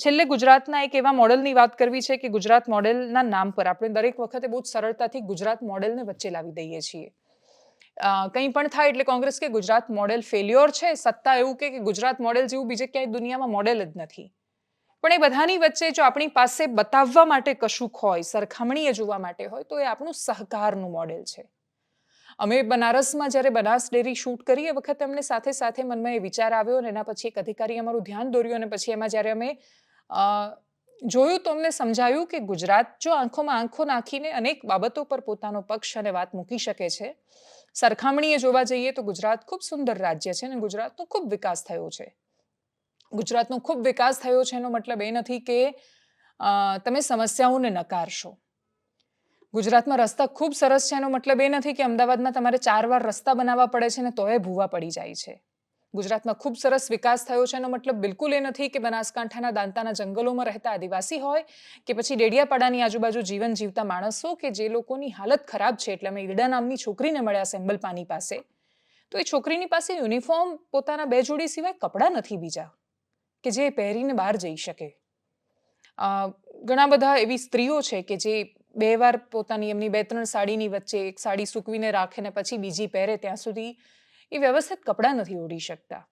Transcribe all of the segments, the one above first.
છેલ્લે ગુજરાતના એક એવા મોડેલની વાત કરવી છે કે ગુજરાત મોડેલના નામ પર આપણે દરેક વખતે બહુ જ સરળતાથી ગુજરાત મોડેલને વચ્ચે લાવી દઈએ છીએ. કંઈ પણ થાય એટલે કોંગ્રેસ કે ગુજરાત મોડેલ ફેલ્યોર છે, સત્તા એવું કે ગુજરાત મોડેલ જેવું બીજે ક્યાંય દુનિયામાં મોડેલ જ નથી. પણ એ બધાની વચ્ચે જો આપણી પાસે બતાવવા માટે કશુંક હોય, સરખામણીએ જોવા માટે હોય, તો એ આપણું સહકારનું મોડેલ છે. અમે બનારસમાં જ્યારે બનાસ ડેરી શૂટ કરી એ વખતે અમને સાથે સાથે મનમાં એ વિચાર આવ્યો અને એના પછી એક અધિકારી અમારું ધ્યાન દોર્યું અને પછી એમાં જ્યારે અમે જોયું તો અમને સમજાયું કે ગુજરાત જો આંખોમાં આંખો નાખીને અનેક બાબતો પર પોતાનો પક્ષ અને વાત મૂકી શકે છે? સરખામણીએ જોવા જઈએ તો ગુજરાત ખૂબ સુંદર રાજ્ય છે અને ગુજરાતનો ખૂબ વિકાસ થયો છે. ગુજરાતનો ખૂબ વિકાસ થયો છે એનો મતલબ એ નથી કે તમે સમસ્યાઓને નકારશો. ગુજરાતમાં રસ્તા ખૂબ સરસ છે એનો મતલબ એ નથી કે અમદાવાદમાં તમારે ચાર વાર રસ્તા બનાવવા પડે છે ને તોય ભૂવા પડી જાય છે. ગુજરાતમાં ખૂબ સરસ વિકાસ થયો છે. એનો મતલબ બિલકુલ એ નથી કે બનાસકાંઠાના દાંતાના જંગલોમાં રહેતા આદિવાસી હોય કે પછી ડેડિયાપાડાની આજુબાજુ જીવન જીવતા માણસો કે જે લોકોની હાલત ખરાબ છે. એટલે અમે ઈરડા નામની છોકરીને મળ્યા સેમ્બલ પાની પાસે. તો એ છોકરીની પાસે યુનિફોર્મ પોતાના બે જોડી સિવાય કપડાં નથી બીજા કે જે પહેરીને બહાર જઈ શકે. ઘણા બધા એવી સ્ત્રીઓ છે કે જે બે વાર પોતાની એમની બે ત્રણ સાડીની વચ્ચે એક સાડી સૂકવીને રાખે ને પછી બીજી પહેરે ત્યાં સુધી એ વ્યવસ્થિત કપડાં નથી ઓઢી શકતા.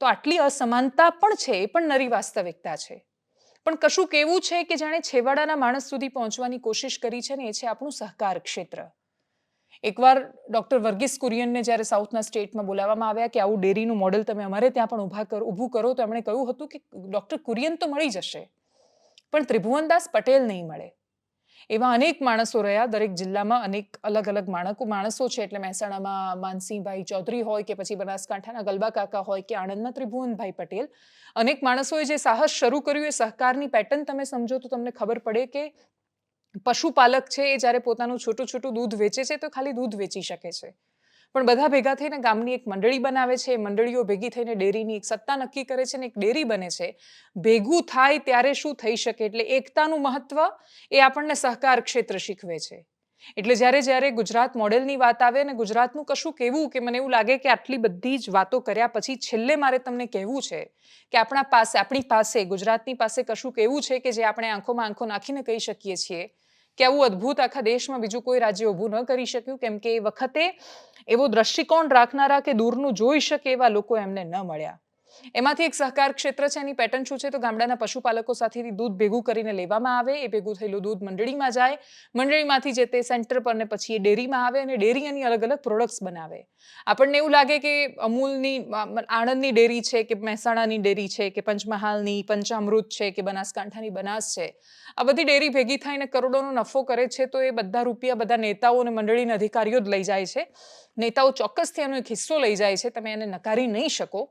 તો આટલી અસમાનતા પણ છે, એ પણ નરી વાસ્તવિકતા છે. પણ કશું કેવું છે કે જાણે છેવાડાના માણસ સુધી પહોંચવાની કોશિશ કરી છે ને એ છે આપણું સહકાર ક્ષેત્ર. એકવાર ડૉક્ટર વર્ગીસ કુરિયનને જ્યારે સાઉથના સ્ટેટમાં બોલાવવામાં આવ્યા કે આવું ડેરીનું મોડેલ તમે અમારે ત્યાં પણ ઊભા કરો, ઊભું કરો, તો એમણે કહ્યું હતું કે ડૉક્ટર કુરિયન તો મળી જશે, પણ ત્રિભુવનદાસ પટેલ નહીં મળે. એવા અનેક માણસો રહ્યા, દરેક જિલ્લામાં અનેક અલગ અલગ માણકો, માણસો છે. એટલે મહેસાણામાં માનસિંહભાઈ ચૌધરી હોય કે પછી બનાસકાંઠાના ગલબા કાકા હોય કે આણંદના ત્રિભુવનભાઈ પટેલ. અનેક માણસોએ જે સાહસ શરૂ કર્યું, એ સહકારની પેટર્ન તમે સમજો તો તમને ખબર પડે કે પશુપાલક છે એ જ્યારે પોતાનું છોટું છોટું દૂધ વેચે છે, તો ખાલી દૂધ વેચી શકે છે. પણ બધા ભેગા થઈને ગામની એક મંડળી બનાવે છે. મંડળીઓ ભેગી થઈને ડેરીની એક સત્તા નક્કી કરે છે ને એક ડેરી બને છે. ભેગું થાય ત્યારે શું થઈ શકે? એટલે એકતાનું મહત્વ એ આપણને સહકાર ક્ષેત્ર શીખવે છે. એટલે જ્યારે જ્યારે ગુજરાત મોડેલની વાત આવે ને ગુજરાતનું કશું કહેવું કે મને એવું લાગે કે આટલી બધી જ વાતો કર્યા પછી છેલ્લે મારે તમને કહેવું છે કે આપણા પાસે, આપણી પાસે, ગુજરાતની પાસે કશું કહેવું છે કે જે આપણે આંખોમાં આંખો નાખીને કહી શકીએ છીએ? કે આવું અદ્ભુત આખા દેશમાં બીજું કોઈ રાજ્ય ઊભું ન કરી શક્યું, કેમ કે એ વખતે એવો દ્રષ્ટિકોણ રાખનારા કે દૂરનું જોઈ શકે એવા લોકો એમને ન મળ્યા. એમાંથી એક સહકાર ક્ષેત્ર છે, એની પેટર્ન શું છે, તો ગામડાના પશુપાલકો સાથેથી દૂધ ભેગું કરીને લેવામાં આવે. એ ભેગું થયેલું દૂધ મંડળીમાં જાય. મંડળીમાંથી જે તે સેન્ટર પર ને પછી એ ડેરીમાં આવે અને ડેરી એની અલગ અલગ પ્રોડક્ટ્સ બનાવે. આપણને એવું લાગે કે અમૂલની આણંદની ડેરી છે કે મહેસાણાની ડેરી છે કે પંચમહાલની, પંચામૃત છે કે બનાસકાંઠાની બનાસ છે. આ બધી ડેરી ભેગી થઈને કરોડોનો નફો કરે છે, તો એ બધા રૂપિયા બધા નેતાઓ અને મંડળીના અધિકારીઓ જ લઈ જાય છે. નેતાઓ ચોક્કસથી એનો એક હિસ્સો લઈ જાય છે, તમે એને નકારી નહીં શકો.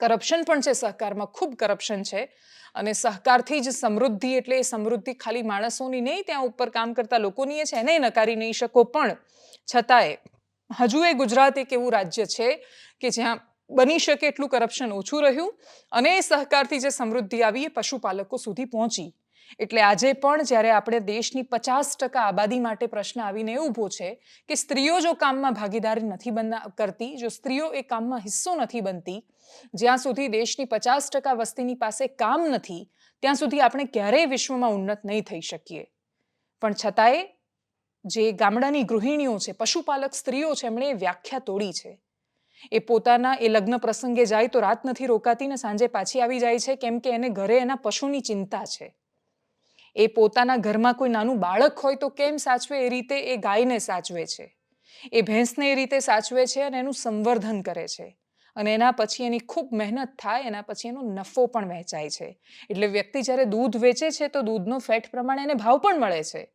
કરપ્શન પણ છે, સહકારમાં ખૂબ કરપ્શન છે. અને સહકારથી જ સમૃદ્ધિ એટલે સમૃદ્ધિ ખાલી માણસોની નહીં, ત્યાં ઉપર કામ કરતા લોકોની છે. એને નકારી નહીં શકો, પણ છતાંય હજુ એ ગુજરાત એક એવું રાજ્ય છે કે જ્યાં બની શકે એટલું કરપ્શન ઓછું રહ્યું. અને એ સહકારથી જે સમૃદ્ધિ આવી એ પશુપાલકો સુધી પહોંચી. એટલે આજે પણ જ્યારે આપણે દેશની પચાસ ટકા આબાદી માટે પ્રશ્ન આવીને ઊભો છે કે સ્ત્રીઓ જો કામમાં ભાગીદારી નથી બના કરતી, જો સ્ત્રીઓ એ કામમાં હિસ્સો નથી બનતી, જ્યાં સુધી દેશની પચાસ ટકા વસ્તીની પાસે કામ નથી, ત્યાં સુધી આપણે ક્યારેય વિશ્વમાં ઉન્નત નહીં થઈ શકીએ. પણ છતાંય જે ગામડાની ગૃહિણીઓ છે, પશુપાલક સ્ત્રીઓ છે, એમણે વ્યાખ્યા તોડી છે. એ પોતાના એ લગ્ન પ્રસંગે જાય તો રાત નથી રોકાતી ને સાંજે પાછી આવી જાય છે, કેમ કે એને ઘરે એના પશુની ચિંતા છે. એ પોતાના ઘરમાં કોઈ નાનું બાળક હોય તો કેમ સાચવે? એ રીતે એ ગાયને સાચવે છે. એ ભેંસને એ રીતે સાચવે છે અને એનું સંવર્ધન કરે છે. અને એના પછી એની ખૂબ મહેનત થાય, એના પછી એનો નફો પણ વહેંચાય છે. એટલે વ્યક્તિ જ્યારે દૂધ વેચે છે તો દૂધનો ફેટ પ્રમાણે એને ભાવ પણ મળે છે.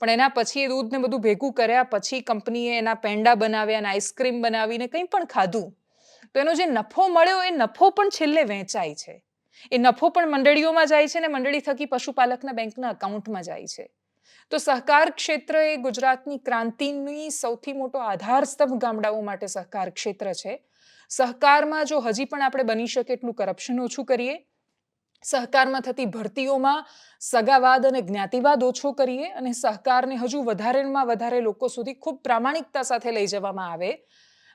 પણ એના પછી એ દૂધને બધું ભેગું કર્યા પછી કંપનીએ એના પેંડા બનાવ્યા અને આઈસ્ક્રીમ બનાવીને કંઈ પણ ખાધું, તો એનો જે નફો મળ્યો એ નફો પણ છેલ્લે વહેંચાય છે. એ નફો પણ મંડળીઓમાં જાય છે અને મંડળી થકી પશુપાલકના બેંકના અકાઉન્ટમાં જાય છે. તો સહકાર ક્ષેત્ર એ ગુજરાતની ક્રાંતિની સૌથી મોટો આધારસ્તંભ ગામડાઓ માટે સહકાર ક્ષેત્ર છે. સહકારમાં જો હજી પણ આપણે બની શકે એટલું કરપ્શન ઓછું કરીએ. સહકારમાં થતી ભરતીઓમાં સગાવાદ અને જ્ઞાતિવાદ ઓછો કરીએ અને સહકારને હજુ વધારેમાં વધારે લોકો સુધી ખૂબ પ્રામાણિકતા સાથે લઈ જવામાં આવે.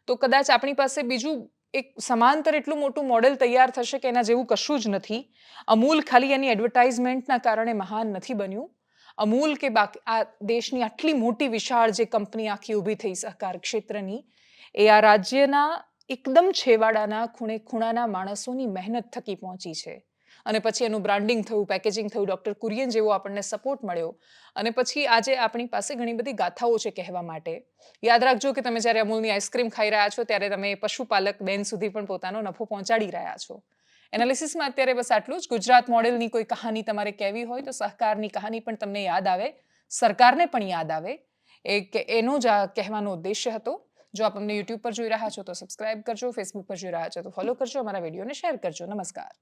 તો કદાચ આપણી પાસે બીજું એક સમાંતર એટલું મોટું મોડેલ તૈયાર થશે કે એના જેવું કશું જ નથી. અમૂલ ખાલી એની એડવર્ટાઇઝમેન્ટના કારણે મહાન નથી બન્યું. અમૂલ કે બાકી આ દેશની આટલી મોટી વિશાળ જે કંપની આખી ઊભી થઈ સહકાર ક્ષેત્રની એ આ રાજ્યના એકદમ છેવાડાના ખૂણે ખૂણાના માણસોની મહેનત થકી પહોંચી છે. અને પછી એનું બ્રાન્ડિંગ થયું પેકેજિંગ થયું ડૉક્ટર કુરિયન જેવો આપણને સપોર્ટ મળ્યો. અને પછી આજે આપણી પાસે ઘણી બધી ગાથાઓ છે કહેવા માટે. યાદ રાખજો કે તમે જ્યારે અમૂલની આઈસ્ક્રીમ ખાઈ રહ્યા છો, ત્યારે તમે પશુપાલક બેન સુધી પણ પોતાનો નફો પહોંચાડી રહ્યા છો. એનાલિસિસમાં અત્યારે બસ આટલું જ. ગુજરાત મોડેલની કોઈ કહાની તમારે કહેવી હોય તો સહકારની કહાની પણ તમને યાદ આવે. સરકારને પણ યાદ આવે. એ એનો જ કહેવાનો ઉદ્દેશ્ય હતો. જો આપ અમને યુટ્યુબ પર જોઈ રહ્યા છો તો સબસ્ક્રાઇબ કરજો ફેસબુક પર જોઈ રહ્યા છો તો ફોલો કરજો, અમારા વિડીયોને શેર કરજો. નમસ્કાર.